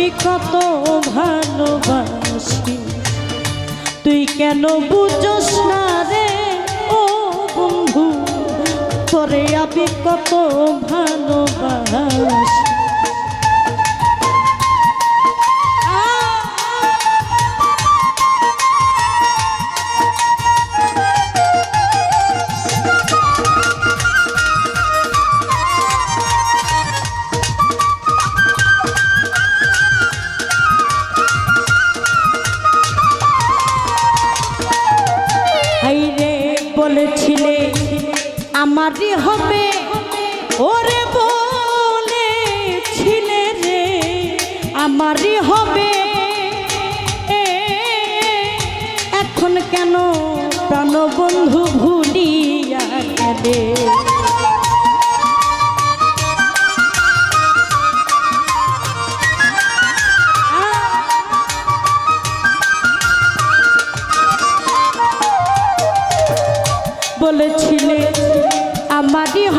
আমি কত ভালোবাসি। তুই কেন বুঝোস না রে? ও বন্ধু তোরে আমি কত ভালোবাসি। বলেছিলে আমারই হবে ওরে বলেছিলে রে আমারই হবে। এখন কেন প্রাণবন্ধু ভুলিয়া গেলে?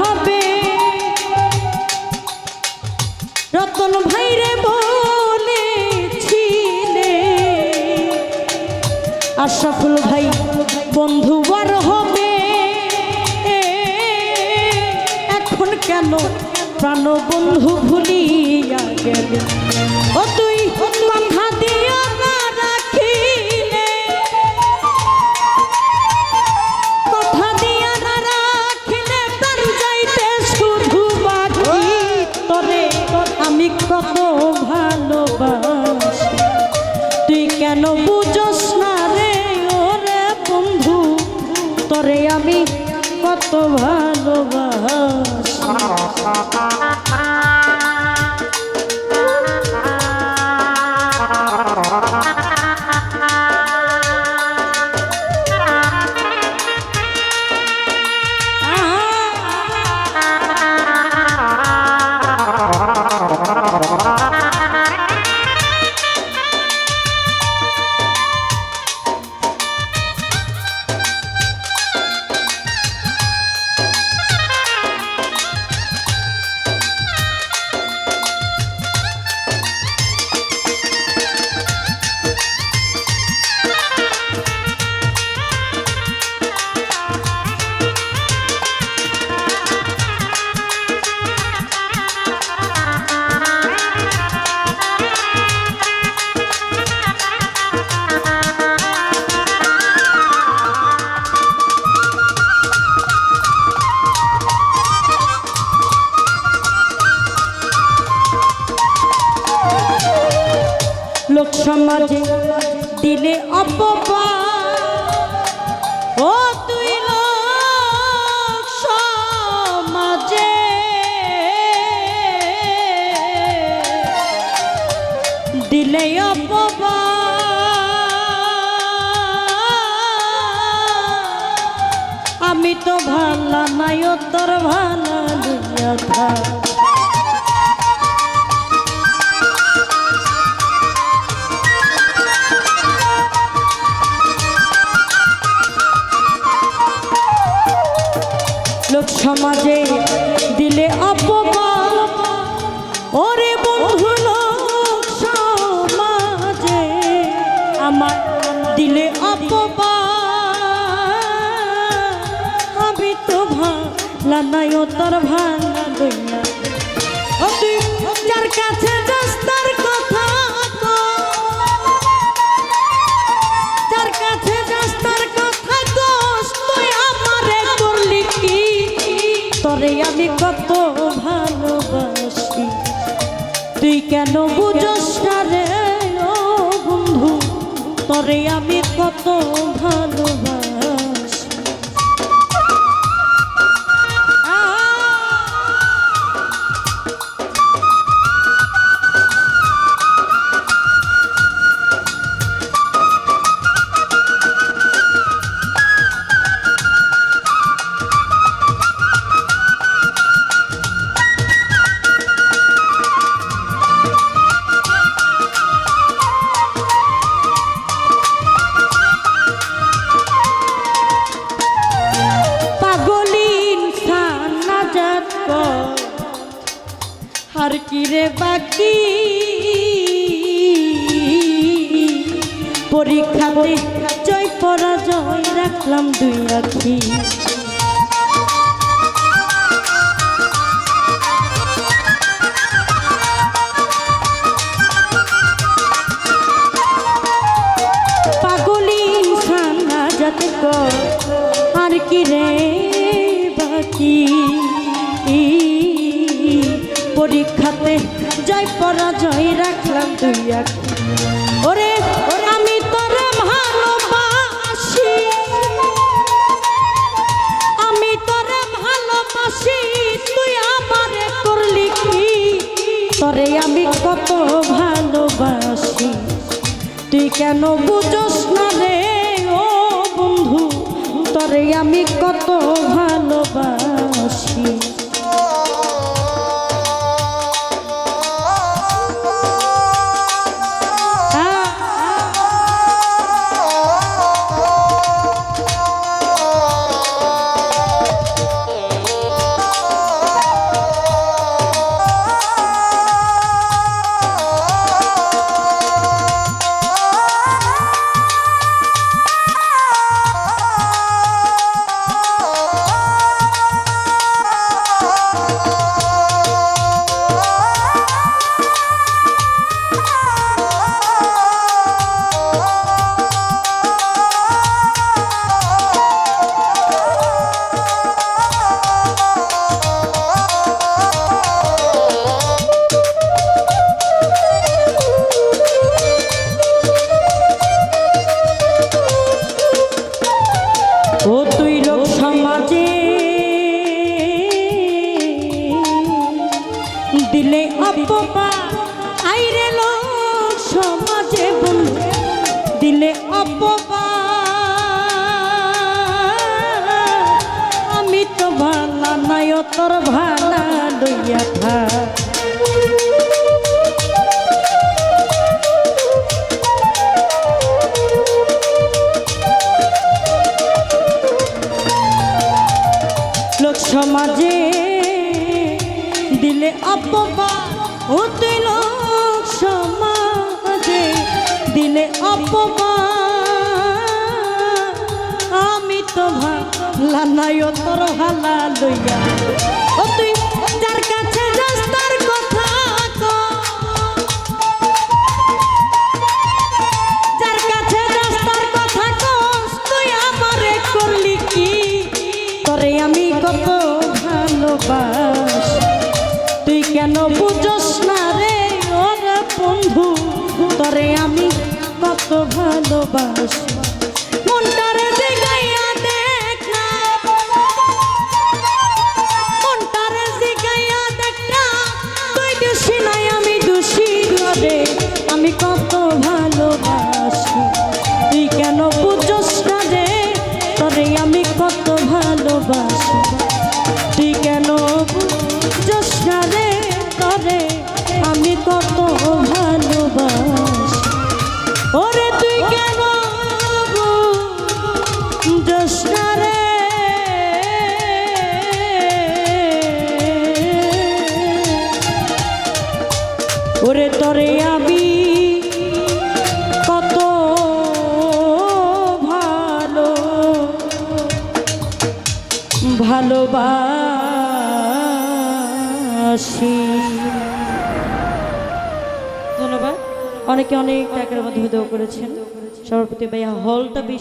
হবে। রতন ভাইরে বলেছিলে, আশরাফুল ভাই বন্ধু আর হবে। এখন কেন প্রাণ বন্ধু ভুলিয়া গেলে? কেন বুঝোস না রে? ওরে বন্ধু তরে আমি কত ভালোবাসি। লোক সমাজে দিলে অপবাদ ও তুই লোক সমাজে। দিলে অপবাদ আমি তো ভালা নাই তোর ভালা লইয়া সমাজে দিলে অপমান। ওরে বন্ধু লোক, সমাজে আমার দিলে অপমান। আমি তো ভালা কাছে যাস তুই কেন বুঝস না রে? ও বন্ধু তোরে আমি কত ভালোবাসি। আর কি রে বাকি? পরীক্ষাতে জয় পরাজয় রাখলাম দুই আখি পরীক্ষাতে জয় পরাজয় রাখলাম আখি ওরে, আমি তোরে ভালোবাসি। আমি তোরে ভালোবাসি, তুই আমারে করলি কি? তোরে আমি কত ভালোবাসি। তুই কেন বুঝোস না রে, ও বন্ধু? তোরে আমি কত ভালোবাসি। দিলে অপমান। আইরে লোক সমাজে বন্ধু, দিলে অপমান। আমি তো ভালা নাই তোর ভালা লইয়া থা অপবা হতে সমাজে দিলে অপমা আমি তো ভালা নাই তোর হালা লইয়া। ও তুই যার ভালোবাস। ধন্যবাদ। অনেকে অনেক টাকার মধ্যে করেছেন। সভাপতি ভাইয়া হলটা বেশি